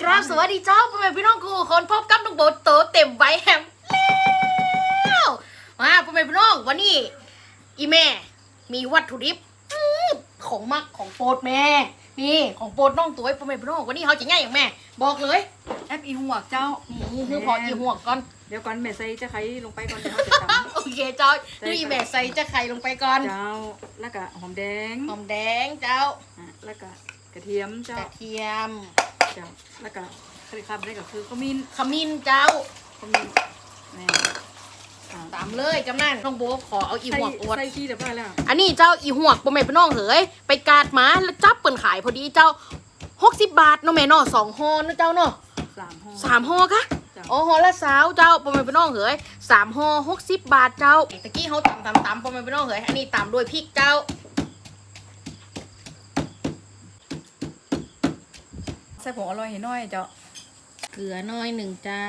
กราบสวัสดีเจ้าพ่อแม่พี่น้องกูคนพบกับน้องโบทโตเต็มใบแฮมแล้วมาพ่อแม่พี่น้องวันนี้อีแม่ มีวัตถุดิบอื้อของมักของโปรดแม่ นี่ของโปรดน้องตัวพ่อแม่พี่น้องวันนี้เขาจะง่ายอย่างแม่ บอกเลยแอปอีหัวกเจ้านี่คือพออีหัวก่อนเดี๋ยวก่อนแม่ใส่จะไข่ลงไปก่อนเดี๋ยวเขาจะตโอเคเจ้าคืออีแม่ใส่จะไข่ลงไปก่อนำเจ้าแล้วก็หอมแดงหอมแดงเจ้าอะแล้วก็กระเทียมกเจ้าระเทียมเจ้าแล้วก็คลิครับได้ก็คือขมิ้นขมิ้นเจ้าขมิ้นแม่อะตามเลยกำนันน้องโบทขอเอาอีใส่หัวอวด ใส่ขี้เรียบร้อยแล้วอันนี้เจ้าอีหวกพ่อแม่พี่น้องเหยไปกาดหมาแล้วจับเปิ่นขายพอดีเจ้าหกสิบบาทเนาะแม่เนาะสองห่อเนาะเจ้าเนาะสามห่อสามห่อคะจ้ะ อ๋อห่อละสาวเจ้าพ่อแม่พี่น้องเหยสามห่อหกสิบบาทเจ้าตะกี้เขาตำตำตำพ่อแม่พี่น้องเหยอันนี้ตำด้วยพริกเจ้า ส่ผงอร่อยเห็นน้อยเจ้าเกลือน้อยหนึ่งเจ้า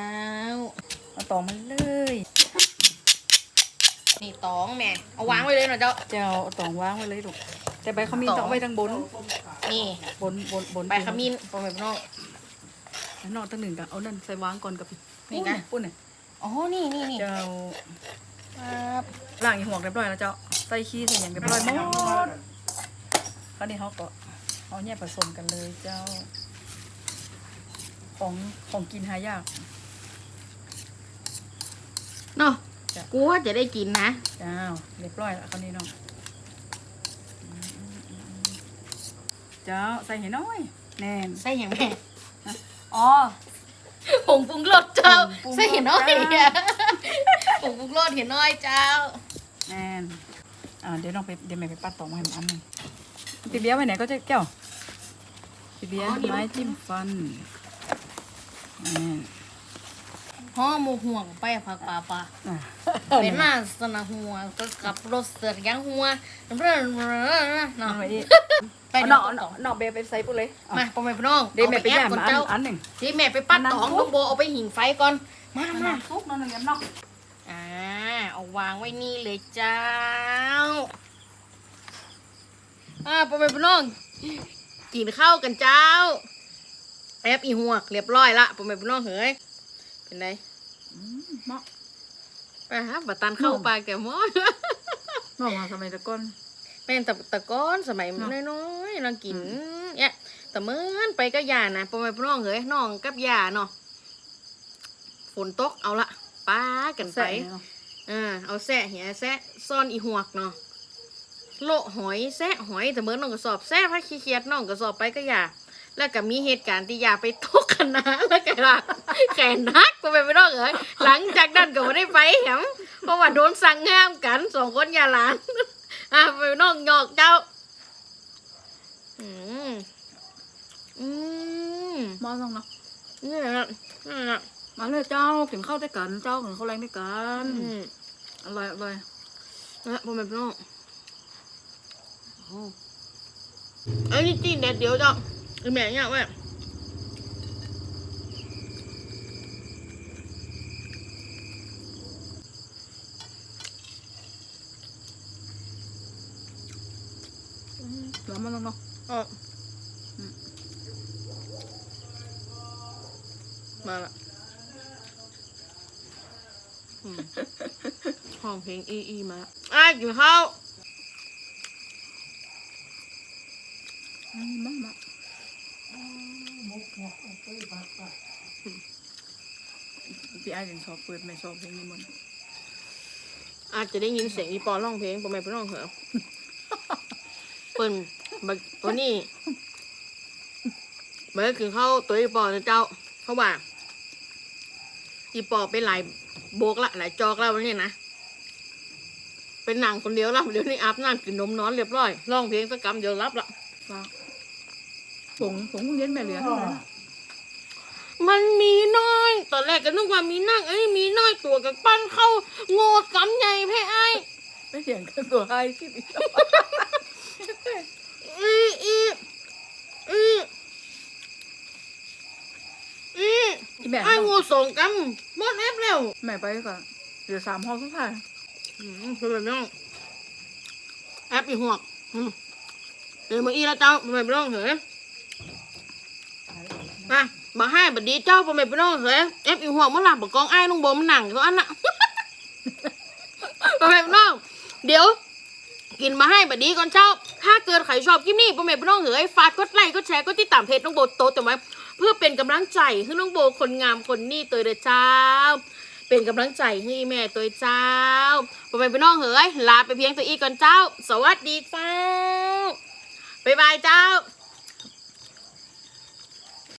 เอาตองมันเลย นี่ตองแม่ เอาวางไว้เลยเนาะเจ้า เจ้าเอาตองวางไว้เลยลูกแต่ใบขมิ้นตองต้องเอาไว้ทางบนนี่บนบนบนใบขมิ้นพ่อแม่พี่น้องแล้วนอกตั้งหนึ่งกับเอานั่นใส่วางก่อนกับนี่นะปุ้นเนี่ยอ๋อ นี่นี่นี่เจ้าครับล้างอีหัวกเรียบร้อยแล้วเจ้าใส่ขี้ใส่อย่างเรียบร้อยหมดคราวนี้เขาก็เอาเนี่ยผสมกันเลยเจ้า ของของกินหายาก เนาะจ้ะ กูว่าจะได้กินนะเจ้าเรียบร้อยแล้วคราวนี้เน้องเจ้าใส่เห็นน้อยแน่นใส่อย่างแม่อ๋อ ผงปรุงรสเจ้า ผงปรุงรส ใส่เห็นน้อยจ้าผงปรุงรสเห็นน้อยเจ้า แน่นอ่าเดี๋ยวน้องไปเดี๋ยวแม่ไปปัดตองมาให้มันอันหนึงปีเบี้ยไว้ไหนก็จะแก้วปีเบี้ยอ๋อเดี๋ยว ไม้จิ้มฟันแน่น ห่อหมูห่วงไปผักปลาปลาอะเป็นมาสนะหัวก็กับรสเสือกยังหัวเรื่อเนาะเอาไว้ดิไปเอาเนาะเนาะเนาะเบไปใส่ปุ๊บเลยเอามาพ่อแม่พี่น้องเดี๋ยวแม่ไปแอบย่างก่อนมาอันเจ้าอันหนึ่งที่แม่ไปปั้นอันนั้นตองทุลูกกโบเอาไปหิงไฟก่อนมาอันมานั้นทุกนอนหนึ่งเนาะอ่าเอาวางไว้นี่เลยเจ้าอ่าพ่อแม่พี่น้องกินข้าวกันเจ้า แอบอีหัวกเรียบร้อยละพ่อแม่พี่น้องเฮ้ยเป็นไงเนาะไปฮะบัตันเข้าปลาแกมอนเนาะมาทำไมตะก้อนเป็นตะตะก้อนสมัยเนาะน้อยๆเรากินเนี่ยแต่เมื่อนไปก็ยานะพ่อแม่พี่น้องเฮ้ยน้องกับยาเนาะฝนตกเอาละป้ากันไปใส่เนาะอ่าเอาแซะเหียแซะซ่อนอีหวกเนาะโละหอยแซะหอยแต่เมื่อน้องกระสอบแซะพระขี้เกียจน้องกระสอบไปก็ยา แล้วก็มีเหตุการณ์ที่ยาไปตกคณะแล้วก็ว่าแขนนักพ่อแม่พี่น้องเอ้ยหลังจากนั้นก็ไม่ได้ไปแหมเพราะว่าโดนสั่งห้ามกันสองคนอยาหลานอะไปน้องหยอกเจ้า อืมอืมมาต้องเนาะนี่แหละนี่แหละมาเลยเจ้ากินข้าวด้วยกันเจ้ากินข้าวแรงด้วยกันอืมอร่อยอร่อยนะพ่อแม่พี่น้องโอ้ไอ้นี่จีนแดดเดียวเจ้าไอ้แม่เนี่ยแม่แล้วมาต้องเนาะเออมาละอืมห้องเพลงอีอีมาละไอ้กินข้า วอืมมามาพี่ไอ้ยังชอบเปิดไม่ชอบเพลงนี้มันอาจจะได้ยินเสียงอีปอร้องเพลงประมาณพี่น้องเหรอเปิ่นบักวันนี้เมื่อกินข้าตัวอีปอนะเจ้า เขาว่า อีปอเป็นหลายโบกละหลายจอกแล้ววันนี้นะเป็นหนังคนเดียวแล้วเดี๋ยวนี้อาบน้ำกินนมนอนเรียบร้อยร้องเพลงสักกำเดียวรับละ ผงผงเลี้ยนแม่เหลือเท่าไหร่มันมีน้อย ตอนแรกก็นึกว่ามีนั่งเอ้ยมีน้อยตัวกับปั้นเข้าโง่กำใหญ่แพ้ไอ้ายไม่เถียงกันตัวไอ้ที่อีกอีอีอีอีที่แม่ไอ้งูสองกำหมดแอปแล้วแม่ไปก่อนเหลือสามห้องสุดท้ายอืมเป็นแบบนี้แอปอีหัวกอืมเดี๋ยวมาอีแล้วเจ้าเป็นแบบนี้เหรอ อะมาให้บัดดีเจ้าพ่อแม่พี่น้องเฮ้ยเอฟอีหัวมันหลับบักกองไอ้ายน้องโบมันหนังตัวอันน่ะพ่อแม่พี่น้องเดี๋ยว กินมาให้บัดดีก่อนเจ้า ถ้าเกิดใครชอบคลิปนี้พ่อแม่พี่น้องเฮ้ยฝากกดไลค์กดแชร์กดติดตามเพจน้องโบโตแต่ไว้เพื่อเป็นกำลังใจให้น้องโบคนงามคนนี้ตัวเด้อเจ้า เป็นกำลังใจให้แม่ตัวเจ้าพ่อแม่พี่น้องเฮ้ยลาไปเพียงตัวอีกก่อนเจ้า สวัสดีเจ้าบ๊ายบายเจ้า